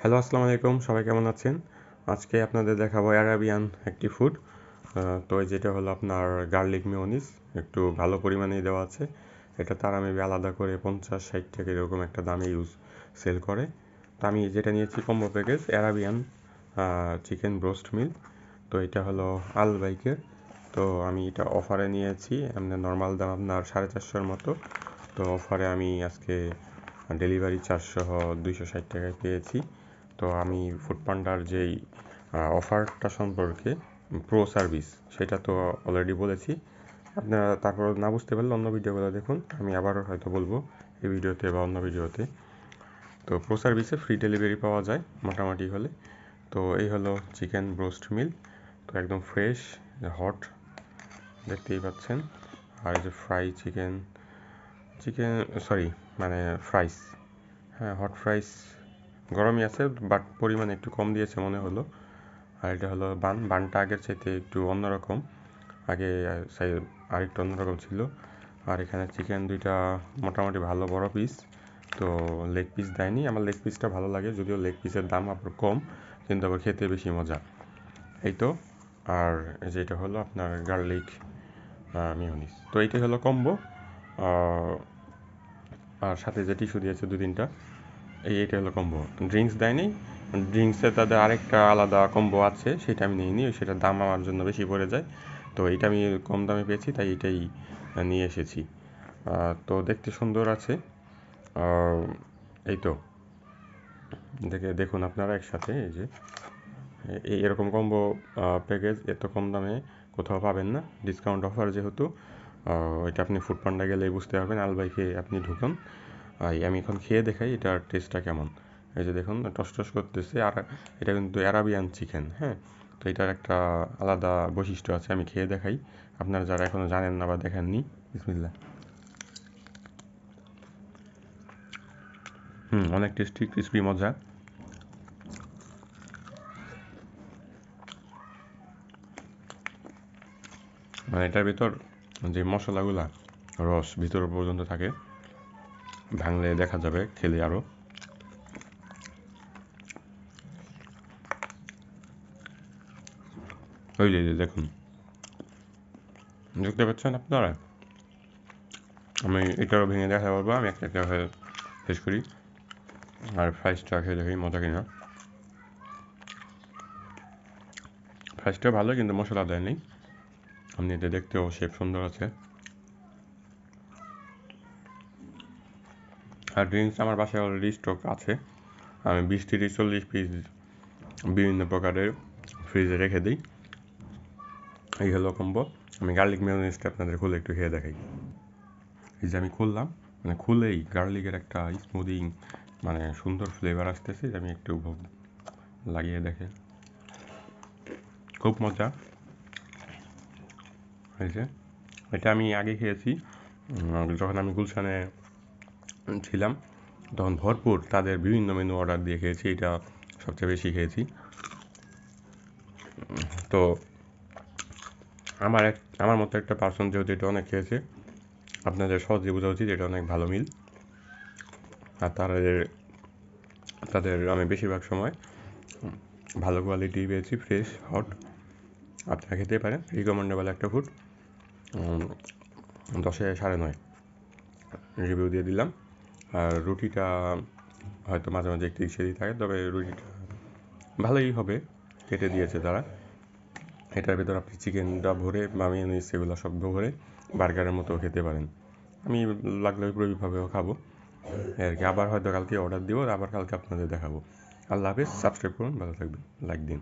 Hello, আসসালামু আলাইকুম। সবাই কেমন আছেন? আজকে আপনাদের দেখাবো অ্যারাবিয়ান একটি ফুড তো যেটা হলো আপনার গার্লিক মিওনিস একটু ভালো পরিমাণেই দেওয়া আছে। এটা তারা মেবি আলাদা করে পঞ্চাশ, ষাট টাকা এরকম একটা দামে ইউজ সেল করে। তো আমি যেটা নিয়েছি combo package Arabian chicken broast meal তো এটা হলো আল বাইকের। তো আমি এটা অফারে নিয়েছি, এমনি নর্মাল দাম আপনার সাড়ে চারশোর মতো। তো অফারে আমি আজকে ডেলিভারি চারশো দুইশো ষাট টাকায় পেয়েছি। তো আমি ফুড পান্ডার যেই অফারটা সম্পর্কে প্রো সার্ভিস সেটা তো অলরেডি বলেছি। আপনারা তারপর না বুঝতে পারলে অন্য ভিডিওগুলো দেখুন, আমি আবারও হয়তো বলব এই ভিডিওতে বা অন্য ভিডিওতে তো প্রো সার্ভিসে ফ্রি ডেলিভারি পাওয়া যায় মোটামুটি হলে। তো এই হলো চিকেন ব্রোস্ট মিল তো একদম ফ্রেশ হট দেখতেই পাচ্ছেন। আর যে ফ্রাই চিকেন চিকেন সরি মানে ফ্রাইস হ্যাঁ হট ফ্রাইস গরমই আছে বাট পরিমাণ একটু কম দিয়েছে মনে হলো। আর এটা হলো বান, বানটা আগের চাইতে একটু অন্যরকম। আগে আরেকটু অন্যরকম ছিল। আর এখানে চিকেন দুইটা মোটামুটি ভালো বড় পিস তো লেগ পিস দেয়নি। আমার লেগ পিসটা ভালো লাগে, যদিও লেগ পিসের দাম আবার কম, কিন্তু আবার খেতে বেশি মজা। এই তো, আর যেটা হলো আপনার গার্লিক মিওনিস তো এইটাই হলো কম্বো আর সাথে যে টিস্যু দিয়েছে দু তিনটা এই এটা হলো কম্বো ড্রিঙ্কস দেয়নি ড্রিঙ্কসে তাদের আরেকটা আলাদা কম্বো আছে, সেটা আমি নিইনি সেটার দাম আমার জন্য বেশি পড়ে যায়। তো এইটা আমি কম দামে পেয়েছি, তাই এটাই নিয়ে এসেছি। তো দেখতে সুন্দর আছে। এই তো। দেখে, দেখুন আপনারা একসাথে, এই যে। এই এরকম কম্বো প্যাকেজ এত কম দামে কোথাও পাবেন না ডিসকাউন্ট অফার যেহেতু এটা আপনি ফুড পান্ডা গেলে বুঝতে পারবেন আলবাইকে আপনি ঢুকুন। আমি এখন খেয়ে দেখাই এটার টেস্টটা কেমন। এই যে দেখুন, টস টস করতেছে, আর এটা কিন্তু অ্যারাবিয়ান চিকেন হ্যাঁ? তো এটার একটা আলাদা বৈশিষ্ট্য আছে, আমি খেয়ে দেখাই। আপনারা যারা এখনও জানেন না বা দেখেননি বিসমিল্লা হুম, অনেক টেস্টি ক্রিসপি মজা। মানে এটার ভিতর যে মশলাগুলা, রস ভিতর পর্যন্ত থাকে ভাঙলে দেখা যাবে, খেলে আরও ওই যে দেখুন। দেখতে পাচ্ছেন আপনারা? আমি এটারও ভেঙে দেখা বলব, আমি একটা একটা হয়ে শেষ করি। আর ফ্রাইসটা খেয়ে দেখি, মজা কিনা। ফ্রাইসটা ভালো, কিন্তু মশলা দেয় নেই। আপনি এটা দেখতেও শেপ সুন্দর আছে। ড্রিঙ্কস আমার বাসায় অলরেডি স্টক আছে। আমি বিশ তিরিশ চল্লিশ পিস বিভিন্ন প্রকারের ফ্রিজে রেখে দিই। এই হলো কম্বো আমি গার্লিক মেয়নিজটা আপনাদের খুলে একটু খেয়ে দেখাই। এই যে আমি খুললাম মানে খুলেই গার্লিকের একটা স্মুদিং মানে সুন্দর ফ্লেভার আসতেছে আমি একটু লাগিয়ে দেখে। খুব মজা। হয়েছে এটা আমি আগে খেয়েছি। যখন আমি গুলশানে ছিলাম, তখন ভরপুর তাদের বিভিন্ন মেনু অর্ডার দিয়ে খেয়েছি, এটা সবচেয়ে বেশি খেয়েছি। তো আমার এক, আমার মতো একটা পার্সন যেহেতু এটা অনেক খেয়েছে, আপনাদের সহজে বোঝা উচিত এটা অনেক ভালো মিল আর তাদের তাদের আমি বেশিরভাগ সময় ভালো কোয়ালিটি পেয়েছি ফ্রেশ হট আপনারা খেতে পারেন রিকমেন্ডেবল একটা ফুড দশে সাড়ে নয়। রিভিউ দিয়ে দিলাম। আর রুটিটা হয়তো মাঝে মাঝে একটু সেদি থাকে, তবে রুটিটা ভালোই হবে, কেটে দিয়েছে তারা। এটার ভেতর আপনি চিকেনটা ভরে বা মিউনিস এগুলো সব ভরে বার্গারের মতো খেতে পারেন। আমি লাগলে ওইভাবেও খাব। আর কি, আবার হয়তো কালকে অর্ডার দিব, আবার কালকে আপনাদের দেখাবো। আল্লাহ হাফিজ সাবস্ক্রাইব করুন, ভালো থাকবেন লাইক দিন।